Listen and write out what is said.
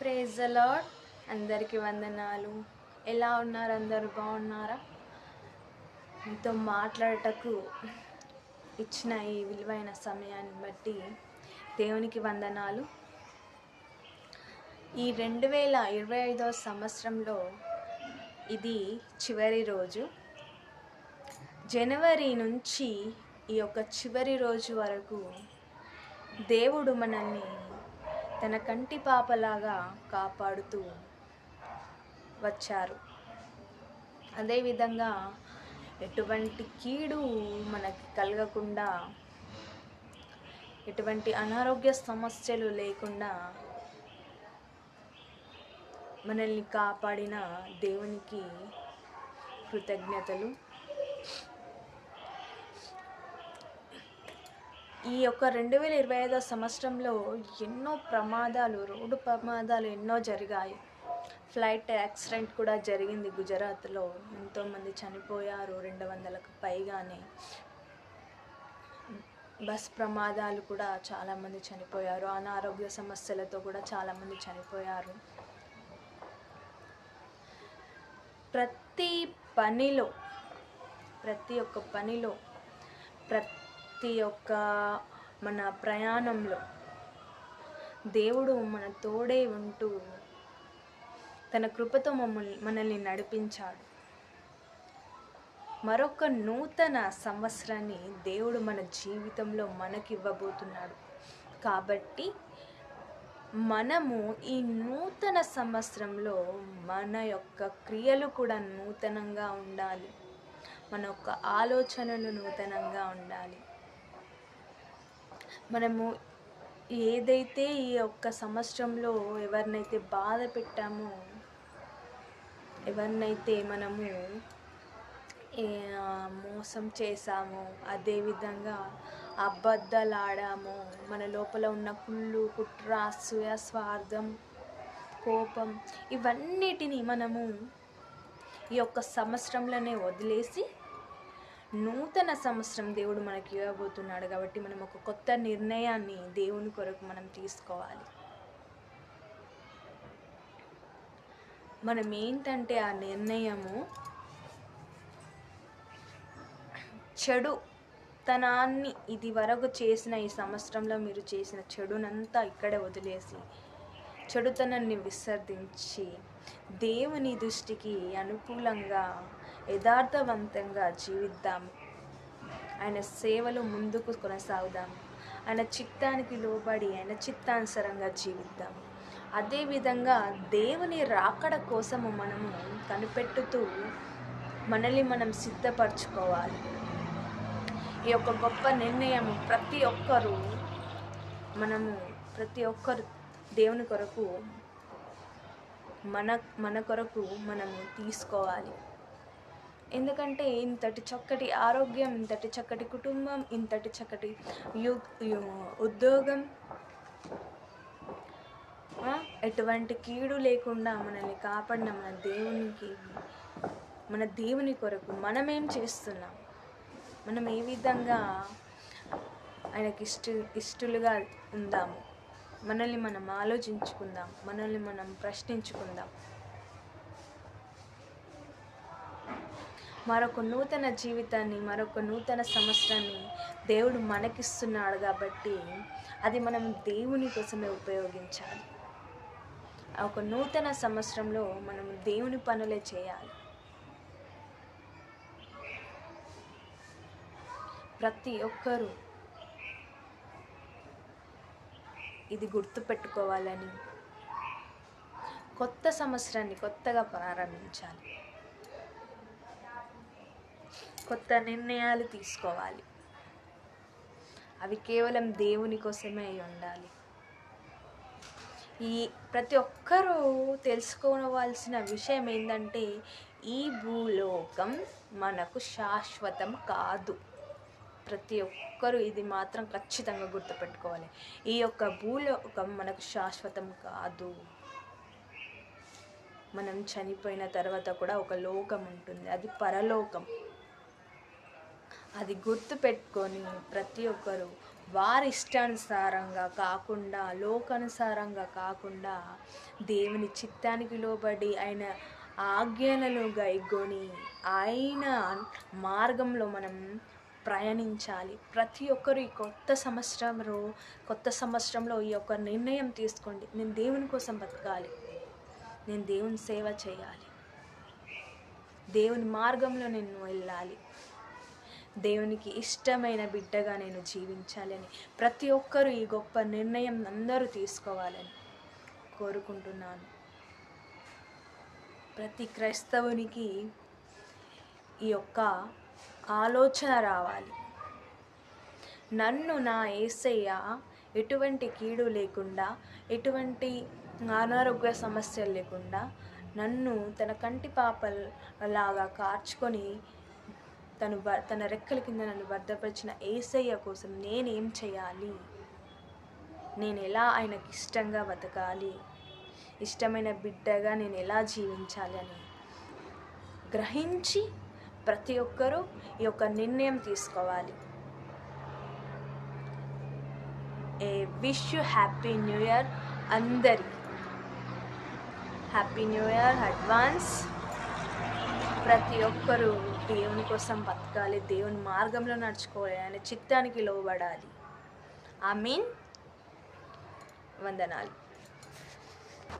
Praise అలాడ్ అందరికీ వందనాలు. ఎలా ఉన్నారు? అందరు బాగున్నారా? మీతో మాట్లాడటకు ఇచ్చిన ఈ విలువైన సమయాన్ని బట్టి దేవునికి వందనాలు. ఈ రెండు వేల ఇరవై ఐదవ సంవత్సరంలో ఇది చివరి రోజు. జనవరి నుంచి ఈ యొక్క చివరి రోజు వరకు దేవుడు మనల్ని తన కంటి పాపలాగా కాపాడుతూ వచ్చారు. అదేవిధంగా ఎటువంటి కీడు మనకి కలగకుండా ఎటువంటి అనారోగ్య సమస్యలు లేకుండా మనల్ని కాపాడిన దేవునికి కృతజ్ఞతలు. ఈ యొక్క రెండు వేల ఇరవై ఐదో సంవత్సరంలో ఎన్నో ప్రమాదాలు రోడ్డు ప్రమాదాలు ఎన్నో జరిగాయి. ఫ్లైట్ యాక్సిడెంట్ కూడా జరిగింది గుజరాత్లో. ఎంతోమంది చనిపోయారు రెండు వందలకు పైగానే. బస్ ప్రమాదాలు కూడా చాలామంది చనిపోయారు. అనారోగ్య సమస్యలతో కూడా చాలామంది చనిపోయారు. ప్రతి పనిలో ప్రతి ఒక్క పనిలో ప్రతి ఒక్క మన ప్రయాణంలో దేవుడు మన తోడే ఉంటూ తన కృపతో మమ్మల్ని మనల్ని నడిపించాడు. మరొక నూతన సంవత్సరాన్ని దేవుడు మన జీవితంలో మనకి ఇవ్వబోతున్నాడు కాబట్టి మనము ఈ నూతన సంవత్సరంలో మన యొక్క క్రియలు కూడా నూతనంగా ఉండాలి. మన యొక్క ఆలోచనలు నూతనంగా ఉండాలి. మనము ఏదైతే ఈ యొక్క సంవత్సరంలో ఎవరినైతే బాధ పెట్టామో ఎవరినైతే మనము మోసం చేశామో అదేవిధంగా అబద్ధాలు ఆడామో మన లోపల ఉన్న కుళ్ళు కుట్ర అసూయ స్వార్థం కోపం ఇవన్నిటిని మనము ఈ యొక్క సంవత్సరంలోనే వదిలేసి నూతన సంవత్సరం దేవుడు మనకి ఇవ్వబోతున్నాడు కాబట్టి మనం ఒక కొత్త నిర్ణయాన్ని దేవుని కొరకు మనం తీసుకోవాలి. మనం ఏంటంటే ఆ నిర్ణయము? చెడు తనాన్ని ఇది వరకు చేసిన ఈ సంవత్సరంలో మీరు చేసిన చెడునంతా ఇక్కడే వదిలేసి చెడుతనాన్ని విసర్జించి దేవుని దృష్టికి అనుకూలంగా యథార్థవంతంగా జీవిద్దాం. ఆయన సేవలు ముందుకు కొనసాగుదాం. ఆయన చిత్తానికి లోబడి ఆయన చిత్తానుసరంగా జీవిద్దాం. అదేవిధంగా దేవుని రాకడ కోసము మనము కనిపెట్టుతూ మనల్ని మనం సిద్ధపరచుకోవాలి. ఈ యొక్క గొప్ప నిర్ణయం ప్రతి ఒక్కరూ మనము ప్రతి ఒక్కరు దేవుని కొరకు మన మన కొరకు మనము తీసుకోవాలి. ఎందుకంటే ఇంతటి చక్కటి ఆరోగ్యం ఇంతటి చక్కటి కుటుంబం ఇంతటి చక్కటి యు ఉద్యోగం ఎటువంటి కీడు లేకుండా మనల్ని కాపాడిన మన దేవునికి మన దేవుని కొరకు మనమేం చేస్తున్నాం? మనం ఏ విధంగా ఆయనకి ఇష్ట ఇష్టలుగా ఉందాము? మనల్ని మనం ఆలోచించుకుందాం మనల్ని మనం ప్రశ్నించుకుందాం. మరొక నూతన జీవితాన్ని మరొక నూతన సంవత్సరాన్ని దేవుడు మనకిస్తున్నాడు కాబట్టి అది మనం దేవుని కోసమే ఉపయోగించాలి. ఆ ఒక నూతన సంవత్సరంలో మనం దేవుని పనులే చేయాలి. ప్రతి ఒక్కరూ ఇది గుర్తుపెట్టుకోవాలని కొత్త సంవత్సరాన్ని కొత్తగా ప్రారంభించాలి. కొత్త నిర్ణయాలు తీసుకోవాలి. అవి కేవలం దేవుని కోసమే అయి ఉండాలి. ఈ ప్రతి ఒక్కరూ తెలుసుకోవాల్సిన విషయం ఏంటంటే ఈ భూలోకం మనకు శాశ్వతం కాదు. ప్రతి ఒక్కరూ ఇది మాత్రం ఖచ్చితంగా గుర్తుపెట్టుకోవాలి. ఈ యొక్క భూలోకం మనకు శాశ్వతం కాదు. మనం చనిపోయిన తర్వాత కూడా ఒక లోకం ఉంటుంది. అది పరలోకం. అది గుర్తు పెట్టుకొని ప్రతి ఒక్కరు వారి ఇష్టానుసారంగా కాకుండా లోకానుసారంగా కాకుండా దేవుని చిత్తానికి లోబడి ఆయన ఆజ్ఞలను గైగొని ఆయన మార్గంలో మనం ప్రయాణించాలి. ప్రతి ఒక్కరు ఈ కొత్త సంవత్సరంలో కొత్త సంవత్సరంలో ఈ యొక్క నిర్ణయం తీసుకోండి. నేను దేవుని కోసం బతకాలి. నేను దేవుని సేవ చేయాలి. దేవుని మార్గంలో నేను వెళ్ళాలి. దేవునికి ఇష్టమైన బిడ్డగా నేను జీవించాలని ప్రతి ఒక్కరూ ఈ గొప్ప నిర్ణయం అందరూ తీసుకోవాలని కోరుకుంటున్నాను. ప్రతి క్రైస్తవునికి ఈ యొక్క ఆలోచన రావాలి. నన్ను నా ఏసయ్య ఎటువంటి కీడు లేకుండా ఎటువంటి అనారోగ్య సమస్యలు లేకుండా నన్ను తన కంటి పాపలాగా కార్చుకొని తను తన రెక్కల కింద నన్ను భద్రపరిచిన ఏసయ్య కోసం నేనేం చేయాలి? నేను ఎలా ఆయనకి ఇష్టంగా బతకాలి? ఇష్టమైన బిడ్డగా నేను ఎలా జీవించాలి అని గ్రహించి ప్రతి ఒక్కరూ ఈ యొక్క నిర్ణయం తీసుకోవాలి. I wish you happy new year అందరికీ. Happy new year advance. ప్రతి ఒక్కరూ దేవుని కోసం బతకాలి దేవుని మార్గంలో నడుచుకోవాలి ఆయన చిత్తానికి లోబడాలి. ఐ మీన్ వందనాలు.